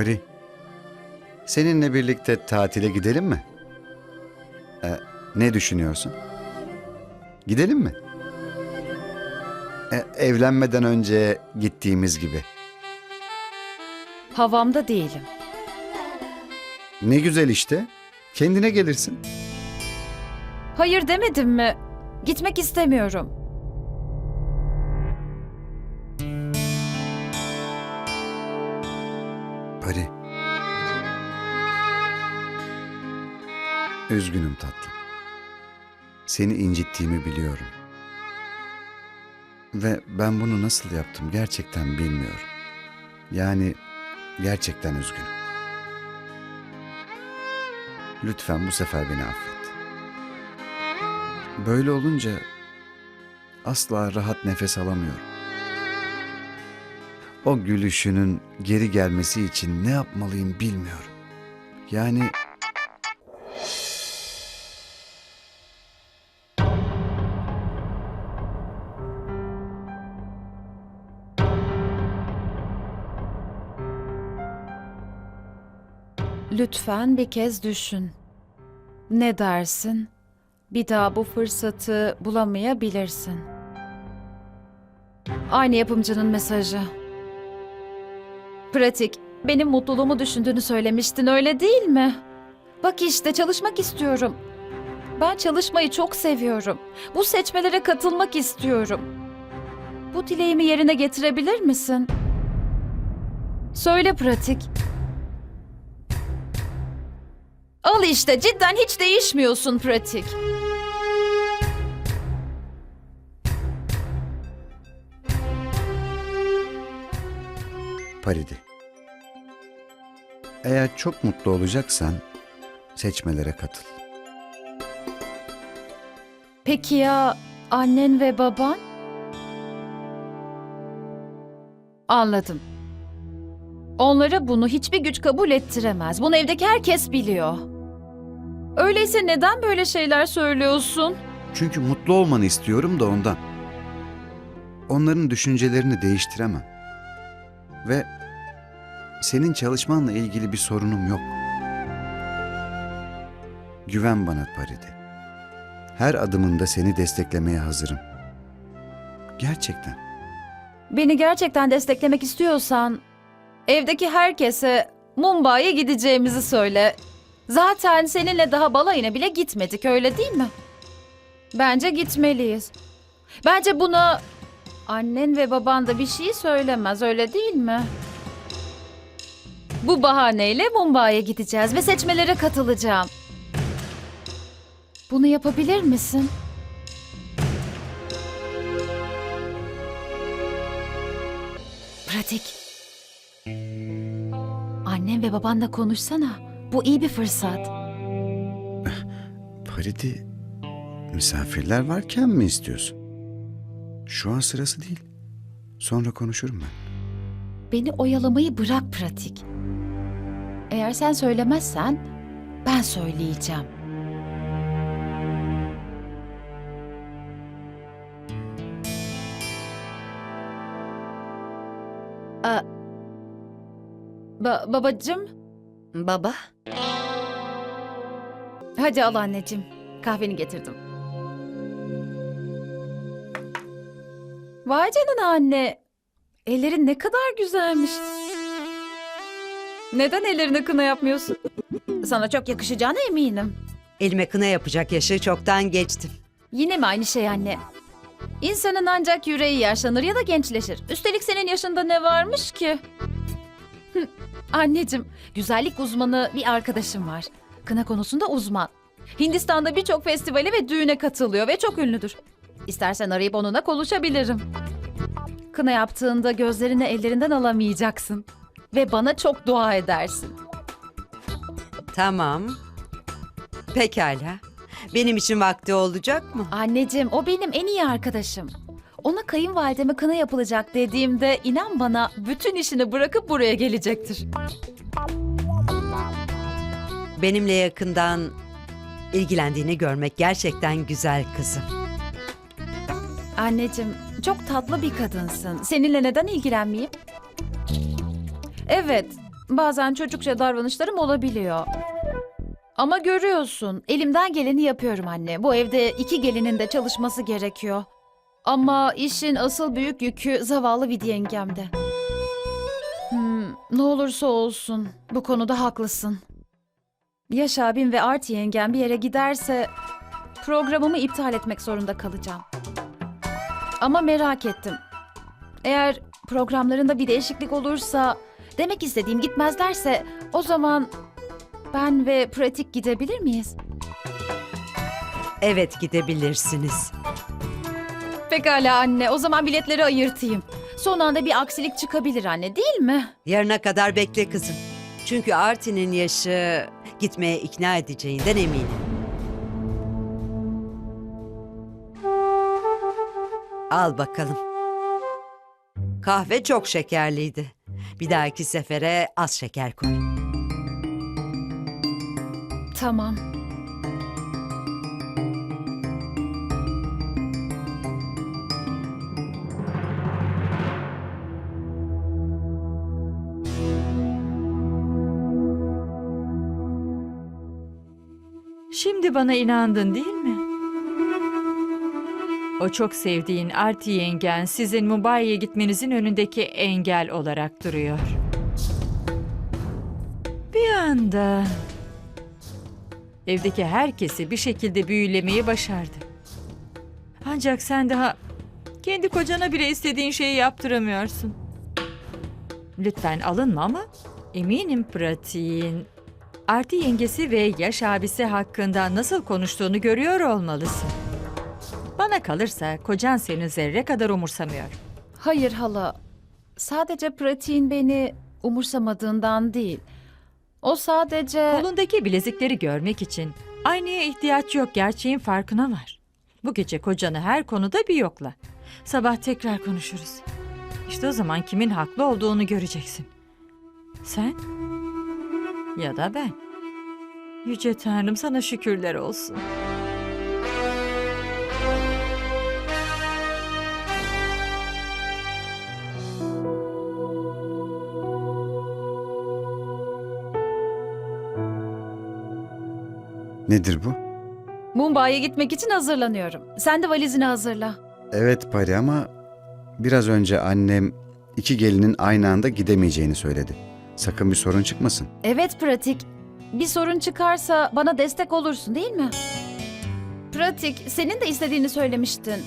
Pari, seninle birlikte tatile gidelim mi? Ee, ne düşünüyorsun? Gidelim mi? Ee, evlenmeden önce gittiğimiz gibi. Havamda değilim. Ne güzel işte. Kendine gelirsin. Hayır demedim mi? Gitmek istemiyorum. Pari. Üzgünüm tatlım. Seni incittiğimi biliyorum. Ve ben bunu nasıl yaptım gerçekten bilmiyorum. Yani gerçekten üzgünüm. Lütfen bu sefer beni affet. Böyle olunca asla rahat nefes alamıyorum. O gülüşünün geri gelmesi için ne yapmalıyım bilmiyorum. Yani Lütfen bir kez düşün. Ne dersin? Bir daha bu fırsatı bulamayabilirsin. Aynı yapımcının mesajı. Pratik, benim mutluluğumu düşündüğünü söylemiştin öyle değil mi? Bak işte çalışmak istiyorum. Ben çalışmayı çok seviyorum. Bu seçmelere katılmak istiyorum. Bu dileğimi yerine getirebilir misin? Söyle pratik. Al işte cidden hiç değişmiyorsun pratik. Paridi. Eğer çok mutlu olacaksan seçmelere katıl. Peki ya annen ve baban? Anladım. Onlara bunu hiçbir güç kabul ettiremez. Bunu evdeki herkes biliyor. Öyleyse neden böyle şeyler söylüyorsun? Çünkü mutlu olmanı istiyorum da ondan. Onların düşüncelerini değiştiremem. Ve senin çalışmanla ilgili bir sorunum yok. Güven bana Paridi. Her adımında seni desteklemeye hazırım. Gerçekten. Beni gerçekten desteklemek istiyorsan evdeki herkese Mumbai'ye gideceğimizi söyle. Zaten seninle daha balayına bile gitmedik öyle değil mi? Bence gitmeliyiz. Bence buna annen ve baban da bir şey söylemez öyle değil mi? Bu bahaneyle Mumbai'ye gideceğiz ve seçmelere katılacağım. Bunu yapabilir misin? Pratik. Annem ve babanla konuşsana. Bu iyi bir fırsat. Paridi, misafirler varken mi istiyorsun? Şu an sırası değil. Sonra konuşurum ben. Beni oyalamayı bırak pratik. Eğer sen söylemezsen ben söyleyeceğim. Aa, ba babacığım, Baba, hadi al anneciğim. Kahveni getirdim. Vay canına anne. Ellerin ne kadar güzelmiş. Neden ellerine kına yapmıyorsun? Sana çok yakışacağına eminim. elime kına yapacak yaşı çoktan geçtim. Yine mi aynı şey anne? İnsanın ancak yüreği yaşlanır ya da gençleşir. Üstelik senin yaşında ne varmış ki? Hı, Anneciğim, güzellik uzmanı bir arkadaşım var. Kına konusunda uzman. Hindistan'da birçok festivale ve düğüne katılıyor ve çok ünlüdür. İstersen arayıp onunla konuşabilirim. Kına yaptığında gözlerini ellerinden alamayacaksın. Ve bana çok dua edersin. Tamam. Pekala. Benim için vakti olacak mı? Anneciğim o benim en iyi arkadaşım. Ona kayınvalideme kına yapılacak dediğimde inan bana bütün işini bırakıp buraya gelecektir. Benimle yakından ilgilendiğini görmek gerçekten güzel kızım. Anneciğim çok tatlı bir kadınsın. Seninle neden ilgilenmeyeyim? Evet bazen çocukça davranışlarım olabiliyor. Ama görüyorsun, elimden geleni yapıyorum anne. Bu evde iki gelinin de çalışması gerekiyor. Ama işin asıl büyük yükü zavallı bir yengemde. Hmm, ne olursa olsun, bu konuda haklısın. Yaş abim ve Art yengem bir yere giderse programımı iptal etmek zorunda kalacağım. Ama merak ettim. Eğer programlarında bir değişiklik olursa, demek istediğim gitmezlerse o zaman ben ve pratik gidebilir miyiz? Evet gidebilirsiniz. Pekala anne, o zaman biletleri ayırtayım. Son anda bir aksilik çıkabilir anne, değil mi? Yarına kadar bekle kızım. Çünkü Artin'in yaşı gitmeye ikna edeceğinden eminim. Al bakalım. Kahve çok şekerliydi. Bir dahaki sefere az şeker koy. Tamam. Şimdi bana inandın değil mi? O çok sevdiğin Arti yengen sizin Mumbai'ye gitmenizin önündeki engel olarak duruyor. Bir anda evdeki herkesi bir şekilde büyülemeyi başardı. Ancak sen daha kendi kocana bile istediğin şeyi yaptıramıyorsun. Lütfen alınma ama eminim pratiğin Arti yengesi ve yaş abisi hakkında nasıl konuştuğunu görüyor olmalısın. Bana kalırsa kocan seni zerre kadar umursamıyor. Hayır hala. Sadece pratiğin beni umursamadığından değil. O sadece... Kolundaki bilezikleri görmek için aynaya ihtiyaç yok gerçeğin farkına var. Bu gece kocanı her konuda bir yokla. Sabah tekrar konuşuruz. İşte o zaman kimin haklı olduğunu göreceksin. Sen ya da ben. Yüce Tanrım sana şükürler olsun. Nedir bu? Mumbai'ye gitmek için hazırlanıyorum. Sen de valizini hazırla. Evet Pari ama biraz önce annem iki gelinin aynı anda gidemeyeceğini söyledi. Sakın bir sorun çıkmasın. Evet pratik. Bir sorun çıkarsa bana destek olursun değil mi? Pratik, senin de istediğini söylemiştin.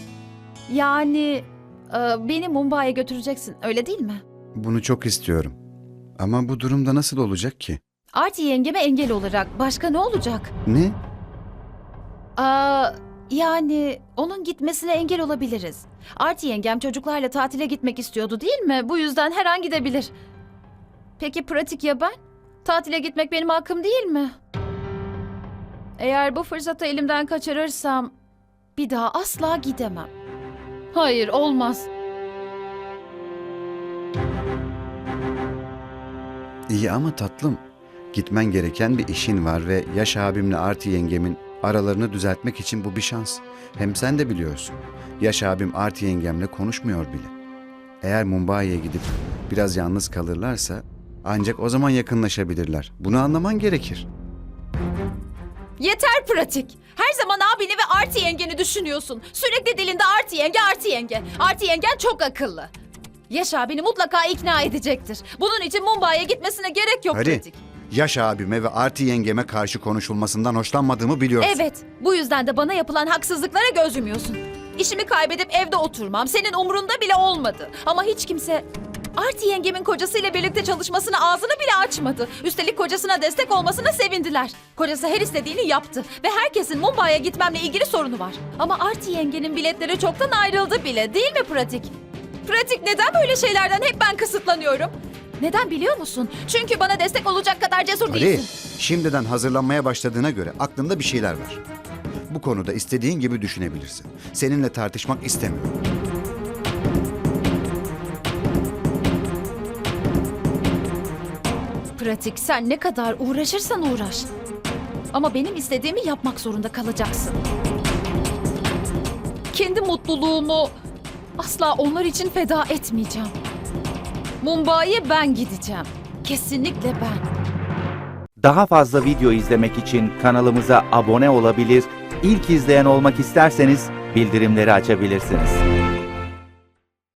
Yani e, beni Mumbai'ye götüreceksin, öyle değil mi? Bunu çok istiyorum. Ama bu durumda nasıl olacak ki? Arti yengeme engel olarak başka ne olacak? Ne? Aa, yani onun gitmesine engel olabiliriz. Arti yengem çocuklarla tatile gitmek istiyordu değil mi? Bu yüzden her an gidebilir. Peki pratik ya ben? Tatile gitmek benim hakkım değil mi? Eğer bu fırsatı elimden kaçırırsam bir daha asla gidemem. Hayır olmaz. İyi ama tatlım. Gitmen gereken bir işin var ve yaş abimle Arti yengemin aralarını düzeltmek için bu bir şans. Hem sen de biliyorsun. Yaş abim Arti yengemle konuşmuyor bile. Eğer Mumbai'ye gidip biraz yalnız kalırlarsa ancak o zaman yakınlaşabilirler. Bunu anlaman gerekir. Yeter pratik. Her zaman abini ve Arti yengeni düşünüyorsun. Sürekli dilinde Arti yenge, Arti yenge. Arti yengen çok akıllı. Yaş abini mutlaka ikna edecektir. Bunun için Mumbai'ye gitmesine gerek yok Hadi. pratik. Yaş abime ve Arti yengeme karşı konuşulmasından hoşlanmadığımı biliyorsun. Evet, bu yüzden de bana yapılan haksızlıklara göz yumuyorsun. İşimi kaybedip evde oturmam senin umrunda bile olmadı. Ama hiç kimse Arti yengemin kocasıyla birlikte çalışmasına ağzını bile açmadı. Üstelik kocasına destek olmasına sevindiler. Kocası her istediğini yaptı ve herkesin Mumbai'ye gitmemle ilgili sorunu var. Ama Arti yengenin biletleri çoktan ayrıldı bile değil mi Pratik? Pratik neden böyle şeylerden hep ben kısıtlanıyorum? Neden biliyor musun? Çünkü bana destek olacak kadar cesur Ali, değilsin. şimdiden hazırlanmaya başladığına göre aklında bir şeyler var. Bu konuda istediğin gibi düşünebilirsin. Seninle tartışmak istemiyorum. Pratik sen ne kadar uğraşırsan uğraş. Ama benim istediğimi yapmak zorunda kalacaksın. Kendi mutluluğumu asla onlar için feda etmeyeceğim. Mumbai'ye ben gideceğim. Kesinlikle ben. Daha fazla video izlemek için kanalımıza abone olabilir, ilk izleyen olmak isterseniz bildirimleri açabilirsiniz.